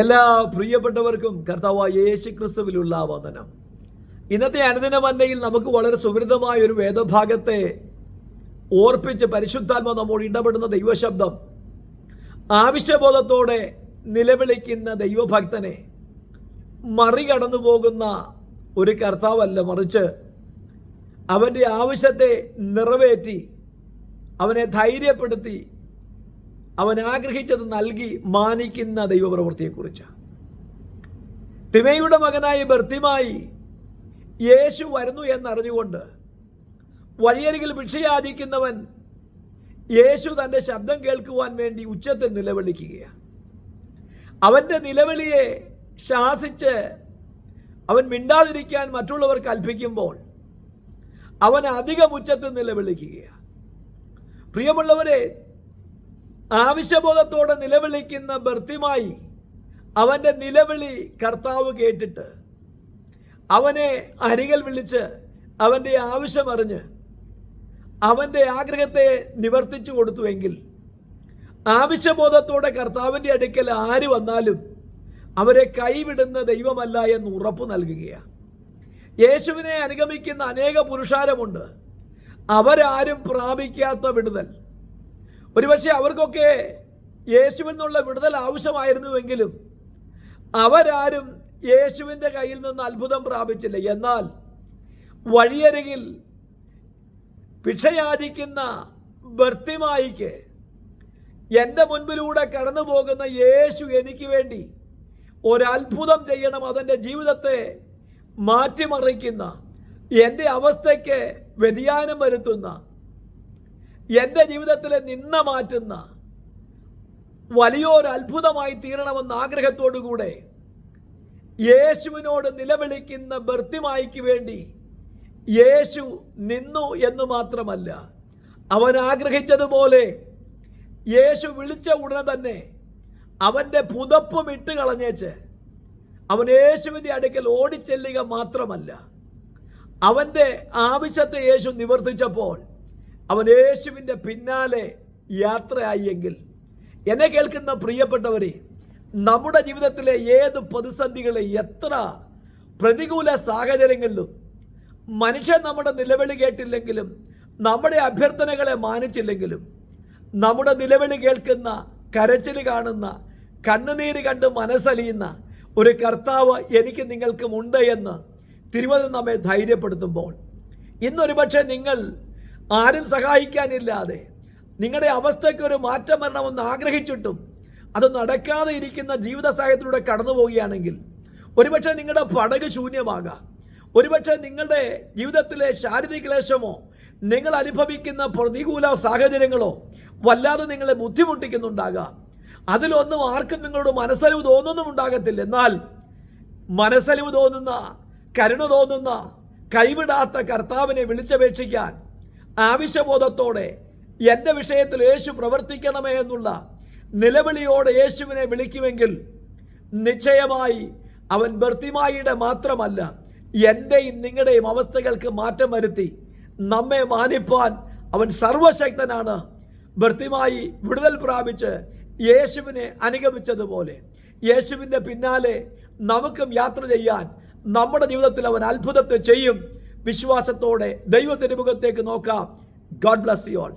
എല്ലാ പ്രിയപ്പെട്ടവർക്കും കർത്താവായ യേശു ക്രിസ്തുവിലുള്ള വന്ദനം. ഇന്നത്തെ അനുദിന മന്നയിൽ നമുക്ക് വളരെ സുഹൃതമായ ഒരു വേദഭാഗത്തെ ഓർപ്പിച്ച് പരിശുദ്ധാത്മ നമ്മോട് ഇടപെടുന്ന ദൈവശബ്ദം ആവശ്യബോധത്തോടെ നിലവിളിക്കുന്ന ദൈവഭക്തനെ മറികടന്നു പോകുന്ന ഒരു കർത്താവല്ല മറിച്ച് അവന്റെ ആവശ്യത്തെ നിറവേറ്റി അവനെ ധൈര്യപ്പെടുത്തി അവൻ ആഗ്രഹിച്ചത് നൽകി മാനിക്കുന്ന ദൈവപ്രവൃത്തിയെക്കുറിച്ച്. തിമയുടെ മകനായ ബർത്തിമായി യേശു വരുന്നു എന്നറിഞ്ഞുകൊണ്ട് വഴിയരികിൽ ഭിക്ഷയാചിക്കുന്നവൻ യേശു തന്റെ ശബ്ദം കേൾക്കുവാൻ വേണ്ടി ഉച്ചത്തിൽ നിലവിളിക്കുകയാണ് അവന്റെ നിലവിളിയെ ശാസിച്ച് അവൻ മിണ്ടാതിരിക്കാൻ മറ്റുള്ളവർ കൽപ്പിക്കുമ്പോൾ അവൻ അധികം ഉച്ചത്തിൽ നിലവിളിക്കുകയാണ് പ്രിയമുള്ളവരെ ആവശ്യബോധത്തോടെ നിലവിളിക്കുന്ന ബർത്തിമായി അവന്റെ നിലവിളി കർത്താവ് കേട്ടിട്ട് അവനെ അരികൽ വിളിച്ച് അവന്റെ ആവശ്യമറിഞ്ഞ് അവന്റെ ആഗ്രഹത്തെ നിവർത്തിച്ചു കൊടുത്തുവെങ്കിൽ ആവശ്യബോധത്തോടെ കർത്താവിന്റെ അടുക്കൽ ആര് വന്നാലും അവരെ കൈവിടുന്ന ദൈവമല്ല എന്ന് ഉറപ്പ് നൽകുകയാണ്. യേശുവിനെ അനുഗമിക്കുന്ന അനേക പുരുഷാരമുണ്ട്. അവരാരും പ്രാപിക്കാത്ത വിടുതൽ. ഒരുപക്ഷെ അവർക്കൊക്കെ യേശുവിൽ നിന്നുള്ള വിടുതൽ ആവശ്യമായിരുന്നുവെങ്കിലും അവരാരും യേശുവിന്റെ കയ്യിൽ നിന്ന് അത്ഭുതം പ്രാപിച്ചില്ല. എന്നാൽ വഴിയരികിൽ ഭിക്ഷയാചിക്കുന്ന ഭർത്തിമായിക്ക് എന്റെ മുൻപിലൂടെ കടന്നു പോകുന്ന യേശു എനിക്ക് വേണ്ടി ഒരത്ഭുതം ചെയ്യണം അതെന്റെ ജീവിതത്തെ മാറ്റിമറിക്കുന്ന എന്റെ അവസ്ഥയ്ക്ക് വ്യതിയാനം വരുത്തുന്ന എന്റെ ജീവിതത്തിലെ നിന്ന മാറ്റുന്ന വലിയൊരു അത്ഭുതമായി തീരണമെന്ന ആഗ്രഹത്തോടുകൂടെ യേശുവിനോട് നിലവിളിക്കുന്ന ബർത്തിമായിക്ക് വേണ്ടി യേശു നിന്നു എന്ന് മാത്രമല്ല അവൻ ആഗ്രഹിച്ചതുപോലെ യേശു വിളിച്ച ഉടനെ തന്നെ അവന്റെ പുതപ്പും ഇട്ട് കളഞ്ഞേച്ച് അവൻ യേശുവിന്റെ അടുക്കൽ ഓടിച്ചെല്ലുക മാത്രമല്ല അവന്റെ ആവശ്യത്തെ യേശു നിവർത്തിച്ചപ്പോൾ അവൻ യേശുവിന്റെ പിന്നാലെ യാത്രയായി എങ്കിൽ എന്നെ കേൾക്കുന്ന പ്രിയപ്പെട്ടവരെ നമ്മുടെ ജീവിതത്തിലെ ഏത് പ്രതിസന്ധികളെ എത്ര പ്രതികൂല സാഹചര്യങ്ങളിലും മനുഷ്യൻ നമ്മുടെ നിലവിളി കേട്ടില്ലെങ്കിലും നമ്മുടെ അഭ്യർത്ഥനകളെ മാനിച്ചില്ലെങ്കിലും നമ്മുടെ നിലവിളി കേൾക്കുന്ന കരച്ചിൽ കാണുന്ന കണ്ണുനീര് കണ്ട് മനസ്സലിയുന്ന ഒരു കർത്താവ് എനിക്ക് നിങ്ങൾക്കും ഉണ്ട് എന്ന് തിരുവനന്തപുരം നമ്മെ ധൈര്യപ്പെടുത്തുമ്പോൾ. ഇന്നൊരു പക്ഷേ നിങ്ങൾ ആരും സഹായിക്കാനില്ലാതെ. നിങ്ങളുടെ അവസ്ഥയ്ക്ക് ഒരു മാറ്റം വരണമെന്ന് ആഗ്രഹിച്ചിട്ടും അത് നടക്കാതെ ഇരിക്കുന്ന ജീവിത സാഹചര്യത്തിലൂടെ കടന്നു പോവുകയാണെങ്കിൽ ഒരുപക്ഷെ നിങ്ങളുടെ പടക് ശൂന്യമാകാം. ഒരുപക്ഷെ നിങ്ങളുടെ ജീവിതത്തിലെ ശാരീരിക ക്ലേശമോ നിങ്ങൾ അനുഭവിക്കുന്ന പ്രതികൂല സാഹചര്യങ്ങളോ വല്ലാതെ നിങ്ങളെ ബുദ്ധിമുട്ടിക്കുന്നുണ്ടാകാം. അതിലൊന്നും ആർക്കും നിങ്ങളോട് മനസ്സലിവ് തോന്നുന്നും ഉണ്ടാകത്തില്ല. എന്നാൽ മനസ്സലിവ് തോന്നുന്ന കരുണ തോന്നുന്ന കൈവിടാത്ത കർത്താവിനെ വിളിച്ചപേക്ഷിക്കാൻ ആവശ്യബോധത്തോടെ എന്റെ വിഷയത്തിൽ യേശു പ്രവർത്തിക്കണമേ എന്നുള്ള നിലവിളിയോടെ യേശുവിനെ വിളിക്കുമെങ്കിൽ നിശ്ചയമായി അവൻ ബർത്തിമായിയുടെ മാത്രമല്ല എന്റെയും നിങ്ങളുടെയും അവസ്ഥകൾക്ക് മാറ്റം വരുത്തി നമ്മെ മാനിപ്പാൻ അവൻ സർവശക്തനാണ്. ബർത്തിമായി വിടുതൽ പ്രാപിച്ച് യേശുവിനെ അനുഗമിച്ചതുപോലെ യേശുവിന്റെ പിന്നാലെ നമുക്കും യാത്ര ചെയ്യാൻ നമ്മുടെ ജീവിതത്തിൽ അവൻ അത്ഭുതത്തെ ചെയ്യും. വിശ്വാസത്തോടെ ദൈവത്തിന്റെ മുഖത്തേക്ക് നോക്കാം. God bless you all